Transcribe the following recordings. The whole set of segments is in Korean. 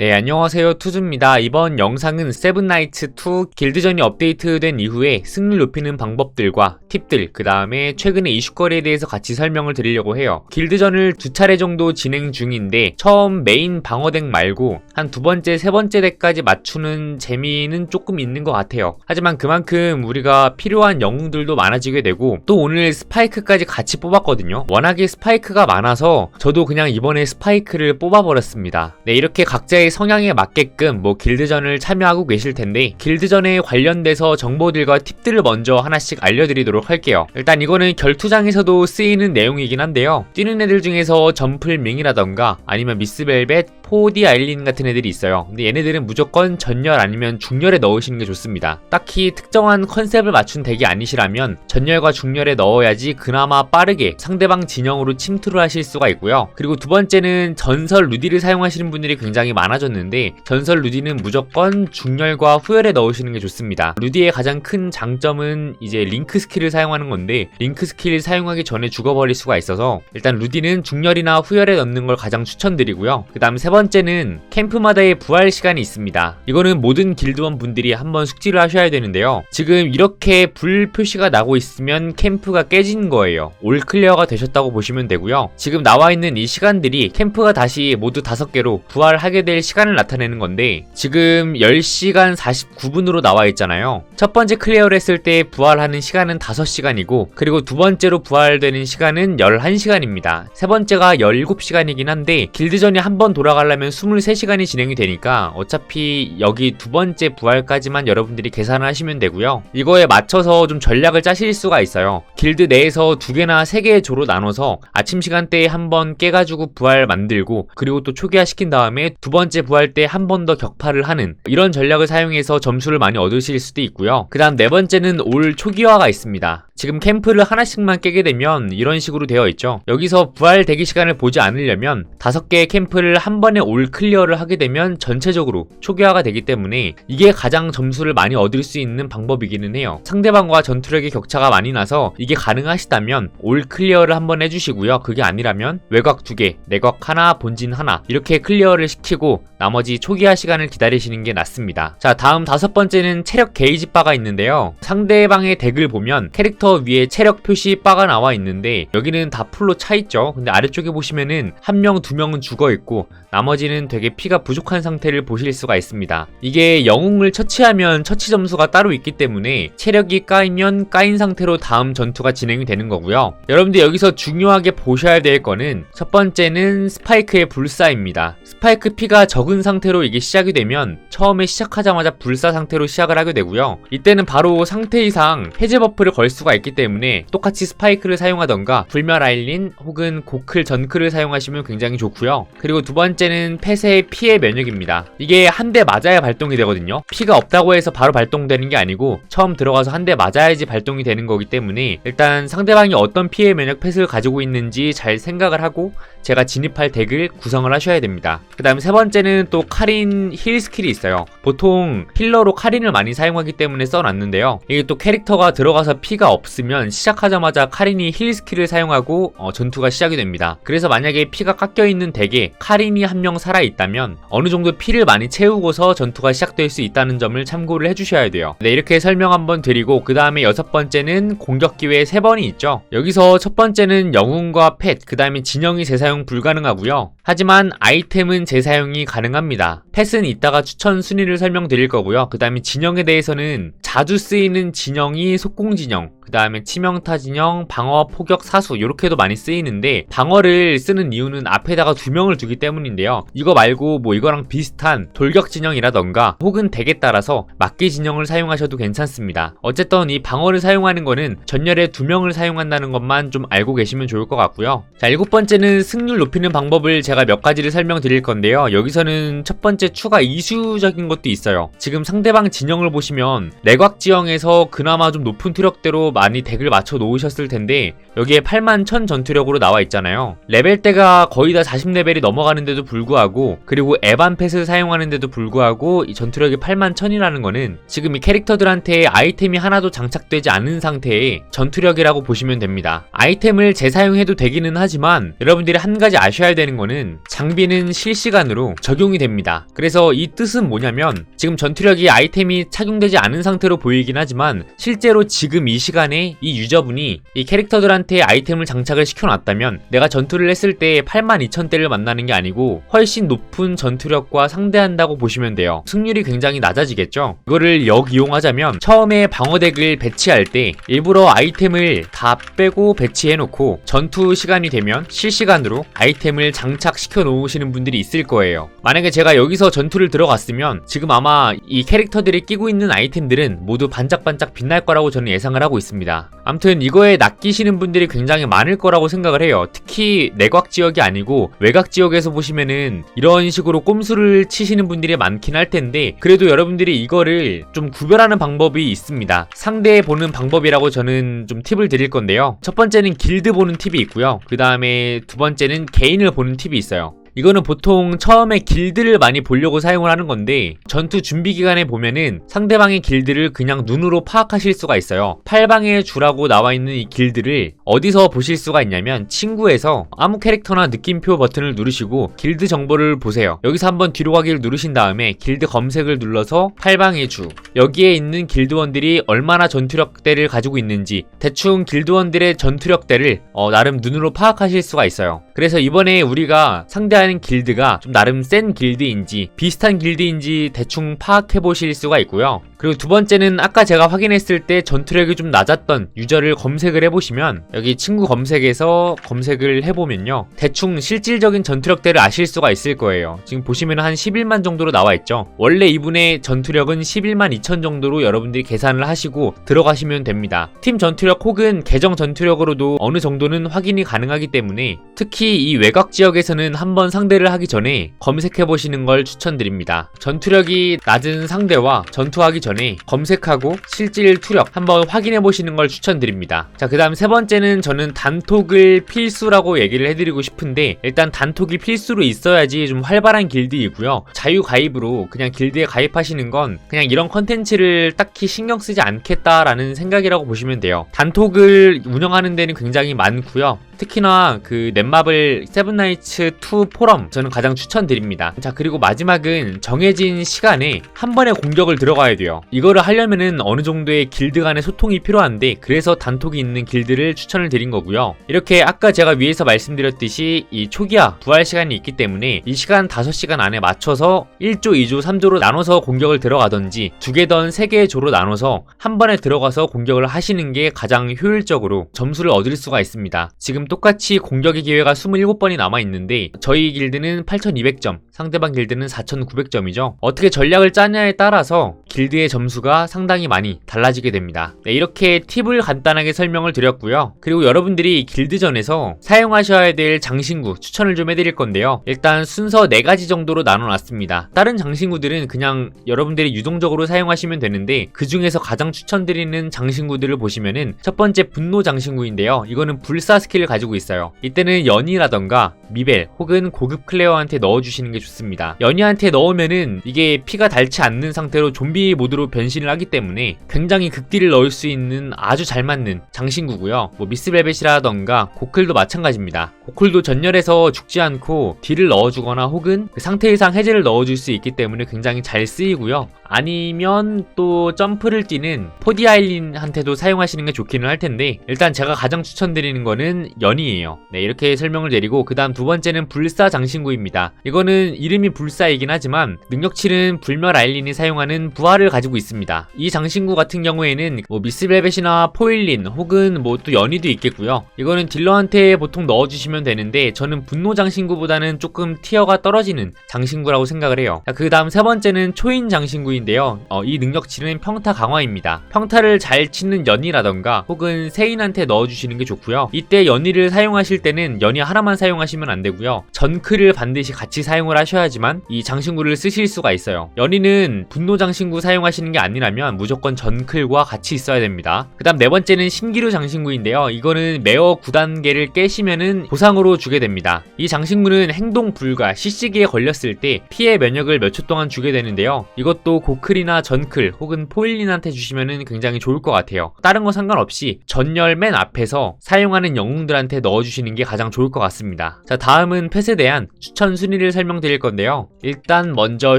네, 안녕하세요. 투즈입니다. 이번 영상은 세븐나이츠2 길드전이 업데이트된 이후에 승률 높이는 방법들과 팁들, 그 다음에 최근의 이슈거리에 대해서 같이 설명을 드리려고 해요. 길드전을 두 차례 정도 진행 중인데, 처음 메인 방어덱 말고, 한 두 번째, 세 번째 덱까지 맞추는 재미는 조금 있는 것 같아요. 하지만 그만큼 우리가 필요한 영웅들도 많아지게 되고, 또 오늘 스파이크까지 같이 뽑았거든요. 워낙에 스파이크가 많아서, 저도 그냥 이번에 스파이크를 뽑아버렸습니다. 네, 이렇게 각자의 성향에 맞게끔 뭐 길드전을 참여하고 계실 텐데 길드전에 관련돼서 정보들과 팁들을 먼저 하나씩 알려드리도록 할게요. 일단 이거는 결투장에서도 쓰이는 내용이긴 한데요. 뛰는 애들 중에서 점플밍이라던가 아니면 미스벨벳, 포디 아일린 같은 애들이 있어요. 근데 얘네들은 무조건 전열 아니면 중열에 넣으시는 게 좋습니다. 딱히 특정한 컨셉을 맞춘 덱이 아니시라면 전열과 중열에 넣어야지 그나마 빠르게 상대방 진영으로 침투를 하실 수가 있고요. 그리고 두 번째는 전설 루디를 사용하시는 분들이 굉장히 많아졌는데 전설 루디는 무조건 중열과 후열에 넣으시는 게 좋습니다. 루디의 가장 큰 장점은 이제 링크 스킬을 사용하는 건데 링크 스킬을 사용하기 전에 죽어버릴 수가 있어서 일단 루디는 중열이나 후열에 넣는 걸 가장 추천드리고요. 그 다음 세 번째 는 캠프마다의 부활 시간이 있습니다. 이거는 모든 길드원 분들이 한번 숙지를 하셔야 되는데요. 지금 이렇게 불 표시가 나고 있으면 캠프가 깨진 거예요. 올 클리어가 되셨다고 보시면 되고요. 지금 나와 있는 이 시간들이 캠프가 다시 모두 5개로 부활하게 될 시간을 나타내는 건데 지금 10시간 49분으로 나와 있잖아요. 첫 번째 클리어를 했을 때 부활하는 시간은 5시간이고 그리고 두 번째로 부활되는 시간은 11시간입니다. 세 번째가 17시간이긴 한데 길드전이 한 번 돌아 가려면 23시간이 진행이 되니까 어차피 여기 두 번째 부활까지만 여러분들이 계산을 하시면 되고요. 이거에 맞춰서 좀 전략을 짜실 수가 있어요. 길드 내에서 두 개나 세 개의 조로 나눠서 아침 시간대에 한 번 깨가지고 부활 만들고 그리고 또 초기화 시킨 다음에 두 번째 부활 때 한 번 더 격파를 하는 이런 전략을 사용해서 점수를 많이 얻으실 수도 있고요. 그 다음 네 번째는 올 초기화가 있습니다. 지금 캠프를 하나씩만 깨게 되면 이런 식으로 되어 있죠. 여기서 부활 대기 시간을 보지 않으려면 다섯 개의 캠프를 한 번에 올 클리어를 하게 되면 전체적으로 초기화가 되기 때문에 이게 가장 점수를 많이 얻을 수 있는 방법이기는 해요. 상대방과 전투력의 격차가 많이 나서 이게 가능하시다면 올 클리어를 한번 해주시고요. 그게 아니라면 외곽 두 개, 내곽 하나, 본진 하나 이렇게 클리어를 시키고 나머지 초기화 시간을 기다리시는 게 낫습니다. 자, 다음 다섯 번째는 체력 게이지 바가 있는데요. 상대방의 덱을 보면 캐릭터 위에 체력 표시 바가 나와 있는데 여기는 다 풀로 차 있죠. 근데 아래쪽에 보시면은 한 명, 두 명은 죽어 있고 나머지는 되게 피가 부족한 상태를 보실 수가 있습니다. 이게 영웅을 처치하면 처치 점수가 따로 있기 때문에 체력이 까이면 까인 상태로 다음 전투가 진행이 되는 거고요. 여러분들 여기서 중요하게 보셔야 될 거는 첫 번째는 스파이크의 불사입니다. 스파이크 피가 적은 상태로 이게 시작이 되면 처음에 시작하자마자 불사 상태로 시작을 하게 되고요. 이때는 바로 상태 이상 해제 버프를 걸 수가 있기 때문에 똑같이 스파이크를 사용하던가 불멸 아일린 혹은 고클 전클을 사용하시면 굉장히 좋고요. 그리고 두 번째는 폐쇄의 피해 면역입니다. 이게 한 대 맞아야 발동이 되거든요. 피가 없다고 해서 바로 발동되는 게 아니고 처음 들어가서 한 대 맞아야지 발동이 되는 거기 때문에 일단 상대방이 어떤 피해 면역 펫을 가지고 있는지 잘 생각을 하고 제가 진입할 덱을 구성을 하셔야 됩니다. 그 다음 세 번째는 또 카린 힐 스킬이 있어요. 보통 힐러로 카린을 많이 사용하기 때문에 써놨는데요. 이게 또 캐릭터가 들어가서 피가 없으면 시작하자마자 카린이 힐 스킬을 사용하고 어, 전투가 시작이 됩니다. 그래서 만약에 피가 깎여 있는 덱에 카린이 한 명 살아 있다면 어느 정도 피를 많이 채우고서 전투가 시작될 수 있다는 점을 참고를 해주셔야 돼요. 네 이렇게 설명 한번 드리고 그 다음에 여섯 번째는 공격 기회 세 번이 있죠. 여기서 첫 번째는 영웅과 펫, 그 다음에 진영이 재사용 불가능하고요. 하지만 아이템은 재사용이 가능 합니다. 펫은 이따가 추천 순위를 설명드릴 거고요. 그 다음에 진영에 대해서는 자주 쓰이는 진영이 속공 진영, 그 다음에 치명타 진영, 방어, 포격, 사수 이렇게도 많이 쓰이는데 방어를 쓰는 이유는 앞에다가 두 명을 두기 때문인데요. 이거 말고 뭐 이거랑 비슷한 돌격 진영이라던가 혹은 덱에 따라서 막기 진영을 사용하셔도 괜찮습니다. 어쨌든 이 방어를 사용하는 거는 전열에 두 명을 사용한다는 것만 좀 알고 계시면 좋을 것 같고요. 자 일곱 번째는 승률 높이는 방법을 제가 몇 가지를 설명드릴 건데요. 여기서는 첫 번째 추가 이슈적인 것도 있어요. 지금 상대방 진영을 보시면 내곽 지형에서 그나마 좀 높은 투력대로 많이 덱을 맞춰 놓으셨을 텐데 여기에 8만 1000 전투력으로 나와 있잖아요. 레벨대가 거의 다 40레벨이 넘어가는데도 불구하고 그리고 에반 펫을 사용하는데도 불구하고 이 전투력이 8만 1000이라는 거는 지금 이 캐릭터들한테 아이템이 하나도 장착되지 않은 상태의 전투력이라고 보시면 됩니다. 아이템을 재사용해도 되기는 하지만 여러분들이 한 가지 아셔야 되는 거는 장비는 실시간으로 적용 이동이 됩니다. 그래서 이 뜻은 뭐냐면 지금 전투력이 아이템이 착용되지 않은 상태로 보이긴 하지만 실제로 지금 이 시간에 이 유저분이 이 캐릭터들한테 아이템을 장착을 시켜놨다면 내가 전투를 했을 때 82,000대를 만나는 게 아니고 훨씬 높은 전투력과 상대한다고 보시면 돼요. 승률이 굉장히 낮아지겠죠? 이거를 역 이용하자면 처음에 방어덱을 배치할 때 일부러 아이템을 다 빼고 배치해놓고 전투 시간이 되면 실시간으로 아이템을 장착시켜 놓으시는 분들이 있을 거예요. 만약에 제가 여기서 전투를 들어갔으면 지금 아마 이 캐릭터들이 끼고 있는 아이템들은 모두 반짝반짝 빛날 거라고 저는 예상을 하고 있습니다. 암튼 이거에 낚이시는 분들이 굉장히 많을 거라고 생각을 해요. 특히 내곽 지역이 아니고 외곽 지역에서 보시면은 이런 식으로 꼼수를 치시는 분들이 많긴 할 텐데 그래도 여러분들이 이거를 좀 구별하는 방법이 있습니다. 상대 보는 방법이라고 저는 좀 팁을 드릴 건데요. 첫 번째는 길드 보는 팁이 있고요. 그 다음에 두 번째는 개인을 보는 팁이 있어요. 이거는 보통 처음에 길드를 많이 보려고 사용을 하는 건데 전투 준비 기간에 보면은 상대방의 길드를 그냥 눈으로 파악하실 수가 있어요. 팔방의 주라고 나와 있는 이 길드를 어디서 보실 수가 있냐면 친구에서 아무 캐릭터나 느낌표 버튼을 누르시고 길드 정보를 보세요. 여기서 한번 뒤로 가기를 누르신 다음에 길드 검색을 눌러서 팔방의 주 여기에 있는 길드원들이 얼마나 전투력대를 가지고 있는지 대충 길드원들의 전투력대를 어, 나름 눈으로 파악하실 수가 있어요. 그래서 이번에 우리가 상대 하는 길드가 좀 나름 센 길드인지 비슷한 길드인지 대충 파악해 보실 수가 있고요. 그리고 두 번째는 아까 제가 확인했을 때 전투력이 좀 낮았던 유저를 검색을 해보시면 여기 친구 검색에서 검색을 해보면요. 대충 실질적인 전투력대를 아실 수가 있을 거예요. 지금 보시면 한 11만 정도로 나와 있죠. 원래 이분의 전투력은 11만 2천 정도로 여러분들이 계산을 하시고 들어가시면 됩니다. 팀 전투력 혹은 계정 전투력으로도 어느 정도는 확인이 가능하기 때문에 특히 이 외곽 지역에서는 한번 상대를 하기 전에 검색해 보시는 걸 추천드립니다. 전투력이 낮은 상대와 전투하기 전에 검색하고 실질 투력 한번 확인해 보시는 걸 추천드립니다. 자, 그 다음 세 번째는 저는 단톡을 필수라고 얘기를 해드리고 싶은데 일단 단톡이 필수로 있어야지 좀 활발한 길드이고요. 자유 가입으로 그냥 길드에 가입하시는 건 그냥 이런 컨텐츠를 딱히 신경 쓰지 않겠다라는 생각이라고 보시면 돼요. 단톡을 운영하는 데는 굉장히 많고요. 특히나 그 넷마블 세븐나이츠 2 포럼 저는 가장 추천드립니다. 자 그리고 마지막은 정해진 시간에 한 번에 공격을 들어가야 돼요. 이거를 하려면은 어느 정도의 길드 간의 소통이 필요한데 그래서 단톡이 있는 길드를 추천을 드린 거고요. 이렇게 아까 제가 위에서 말씀드렸듯이 이 초기화 부활 시간이 있기 때문에 이 시간 5시간 안에 맞춰서 1조, 2조, 3조로 나눠서 공격을 들어가든지 두 개던 세 개의 조로 나눠서 한 번에 들어가서 공격을 하시는 게 가장 효율적으로 점수를 얻을 수가 있습니다. 지금 똑같이 공격의 기회가 27번이 남아 있는데 저희 길드는 8200점, 상대방 길드는 4900점이죠. 어떻게 전략을 짜냐에 따라서 길드의 점수가 상당히 많이 달라지게 됩니다. 네, 이렇게 팁을 간단하게 설명을 드렸고요. 그리고 여러분들이 길드전에서 사용하셔야 될 장신구 추천을 좀 해드릴 건데요. 일단 순서 4가지 정도로 나눠놨습니다. 다른 장신구들은 그냥 여러분들이 유동적으로 사용하시면 되는데 그 중에서 가장 추천드리는 장신구들을 보시면은 첫 번째 분노 장신구인데요. 이거는 불사 스킬을 가지고 있어요. 이때는 연이라던가 미벨 혹은 고급 클레어한테 넣어주시는 게 좋습니다. 연이한테 넣으면은 이게 피가 닳지 않는 상태로 좀비 모드로 변신을 하기 때문에 굉장히 극딜을 넣을 수 있는 아주 잘 맞는 장신구고요. 뭐 미스벨벳이라던가 고클도 마찬가지입니다. 고클도 전열에서 죽지 않고 딜을 넣어주거나 혹은 그 상태 이상 해제를 넣어줄 수 있기 때문에 굉장히 잘 쓰이고요. 아니면 또 점프를 뛰는 포디아일린한테도 사용하시는 게 좋기는 할 텐데 일단 제가 가장 추천드리는 거는 연이에요. 네 이렇게 설명을 드리고 그 다음 두 번째는 불사 장신구입니다. 이거는 이름이 불사이긴 하지만 능력치는 불멸 아일린이 사용하는 부하를 가지고 있습니다. 이 장신구 같은 경우에는 뭐 미스벨벳이나 포일린 혹은 뭐 또 연이도 있겠고요. 이거는 딜러한테 보통 넣어주시면 되는데 저는 분노 장신구보다는 조금 티어가 떨어지는 장신구라고 생각을 해요. 그 다음 세 번째는 초인 장신구인 데요. 어, 이 능력치는 평타 강화입니다. 평타를 잘 치는 연이라던가 혹은 세인한테 넣어주시는 게 좋고요. 이때 연이를 사용하실 때는 연이 하나만 사용하시면 안 되고요. 전크를 반드시 같이 사용을 하셔야지만 이 장신구를 쓰실 수가 있어요. 연이는 분노 장신구 사용하시는 게 아니라면 무조건 전클과 같이 있어야 됩니다. 그 다음 네 번째는 신기루 장신구인데요. 이거는 매어 9단계를 깨시면은 보상으로 주게 됩니다. 이 장신구는 행동 불가, CC기에 걸렸을 때 피해 면역을 몇 초 동안 주게 되는데요. 이것도 고클이나 전클 혹은 포일린한테 주시면 굉장히 좋을 것 같아요. 다른 거 상관없이 전열 맨 앞에서 사용하는 영웅들한테 넣어주시는 게 가장 좋을 것 같습니다. 자 다음은 펫에 대한 추천 순위를 설명드릴 건데요. 일단 먼저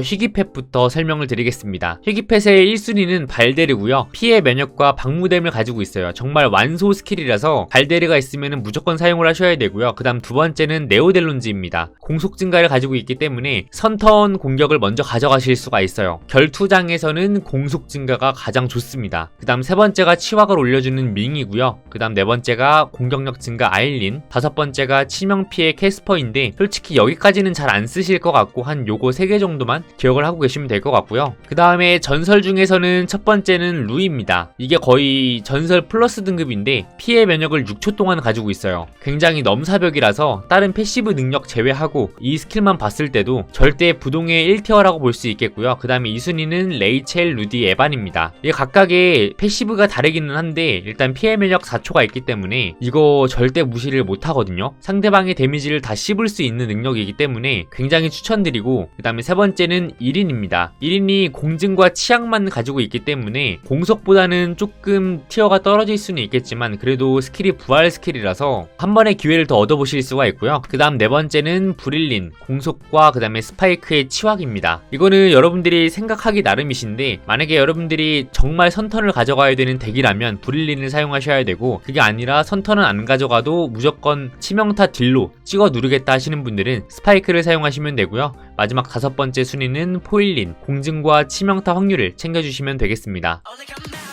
희귀펫부터 설명을 드리겠습니다. 희귀펫의 1순위는 발데르고요. 피해 면역과 방무댐을 가지고 있어요. 정말 완소 스킬이라서 발데르가 있으면 무조건 사용을 하셔야 되고요. 그 다음 두 번째는 네오델론즈입니다. 공속 증가를 가지고 있기 때문에 선턴 공격을 먼저 가져가실 수가 있어요. 결투 장에서는 공속 증가가 가장 좋습니다. 그 다음 세 번째가 치wak을 올려주는 밍이고요. 그 다음 네 번째가 공격력 증가 아일린, 다섯 번째가 치명 피해 캐스퍼인데 솔직히 여기까지는 잘 안 쓰실 것 같고 한 요거 세개 정도만 기억을 하고 계시면 될 것 같고요. 그 다음에 전설 중에서는 첫 번째는 루입니다. 이게 거의 전설 플러스 등급인데 피해 면역을 6초 동안 가지고 있어요. 굉장히 넘사벽이라서 다른 패시브 능력 제외하고 이 스킬만 봤을 때도 절대 부동의 1티어라고 볼 수 있겠고요. 그 다음에 2순위는 레이첼, 루디, 에반입니다. 이게 각각의 패시브가 다르기는 한데 일단 피해 면역 4초가 있기 때문에 이거 절대 무시를 못 하거든요. 상대방의 데미지를 다 씹을 수 있는 능력이기 때문에 굉장히 추천드리고 그 다음에 세 번째는 1인입니다. 1인이 공증과 치약만 가지고 있기 때문에 공속보다는 조금 티어가 떨어질 수는 있겠지만 그래도 스킬이 부활 스킬이라서 한 번의 기회를 더 얻어보실 수가 있고요. 그 다음 네 번째는 브릴린, 공속과 그 다음에 스파이크의 치확입니다. 이거는 여러분들이 생각하기 나름이신데 만약에 여러분들이 정말 선턴을 가져가야 되는 덱이라면 브릴린을 사용하셔야 되고 그게 아니라 선턴은 안 가져가도 무조건 치명타 딜로 찍어 누르겠다 하시는 분들은 스파이크를 사용하시면 되고요. 마지막 다섯 번째 순위는 포일린, 공증과 치명타 확률을 챙겨주시면 되겠습니다. Back.